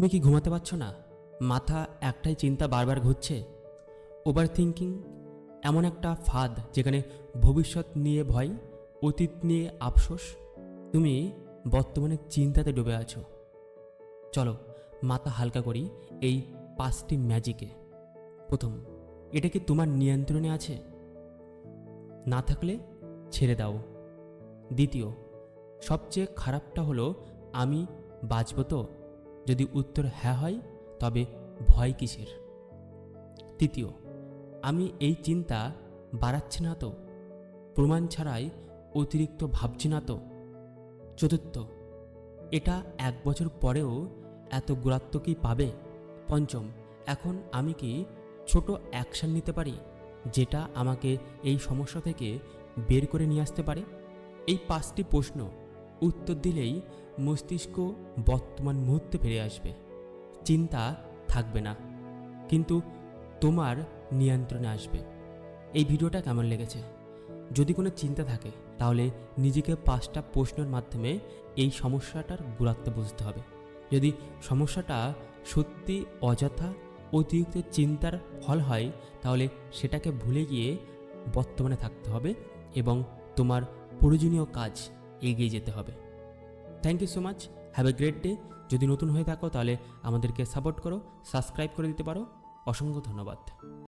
তুমি কি ঘুমাতে পারছ না? মাথা একটাই চিন্তা বারবার ঘুরছে। ওভার থিঙ্কিং এমন একটা ফাঁদ যেখানে ভবিষ্যৎ নিয়ে ভয়, অতীত নিয়ে আফসোস। তুমি বর্তমানে চিন্তাতে ডুবে আছো। চলো, মাথা হালকা করি এই পাঁচটি ম্যাজিকে প্রথম, এটা কি তোমার নিয়ন্ত্রণে আছে? না থাকলে ছেড়ে দাও। দ্বিতীয়, সবচেয়ে খারাপটা হলো আমি বাঁচব তো? যদি উত্তর হ্যাঁ হয়, তবে ভয় কিসের? তৃতীয়, আমি এই চিন্তা বাড়াচ্ছি না তো? প্রমাণ ছাড়াই অতিরিক্ত ভাবছি না তো? চতুর্থ, এটা এক বছর পরেও এত গুরুত্ব কি পাবে? পঞ্চম, এখন আমি কি ছোট অ্যাকশন নিতে পারি, যেটা আমাকে এই সমস্যা থেকে বের করে নিয়ে আসতে পারে? এই পাঁচটি প্রশ্ন উত্তর দিলেই মস্তিষ্ক বর্তমান মুহূর্তে ফিরে আসবে। চিন্তা থাকবে না, কিন্তু তোমার নিয়ন্ত্রণে আসবে। এই ভিডিওটা কেমন লেগেছে? যদি কোনো চিন্তা থাকে, তাহলে নিজেকে পাঁচটা প্রশ্নের মাধ্যমে এই সমস্যাটার গুরুত্ব বুঝতে হবে। যদি সমস্যাটা সত্যি অযথা অতিরিক্ত চিন্তার ফল হয়, তাহলে সেটাকে ভুলে গিয়ে বর্তমানে থাকতে হবে এবং তোমার প্রয়োজনীয় কাজ এগিয়ে যেতে হবে। Thank you so much have a great day যদি নতুন হয়ে থাকো তাহলে আমাদেরকে সাপোর্ট করো সাবস্ক্রাইব করে দিতে পারো। অসংখ্য ধন্যবাদ।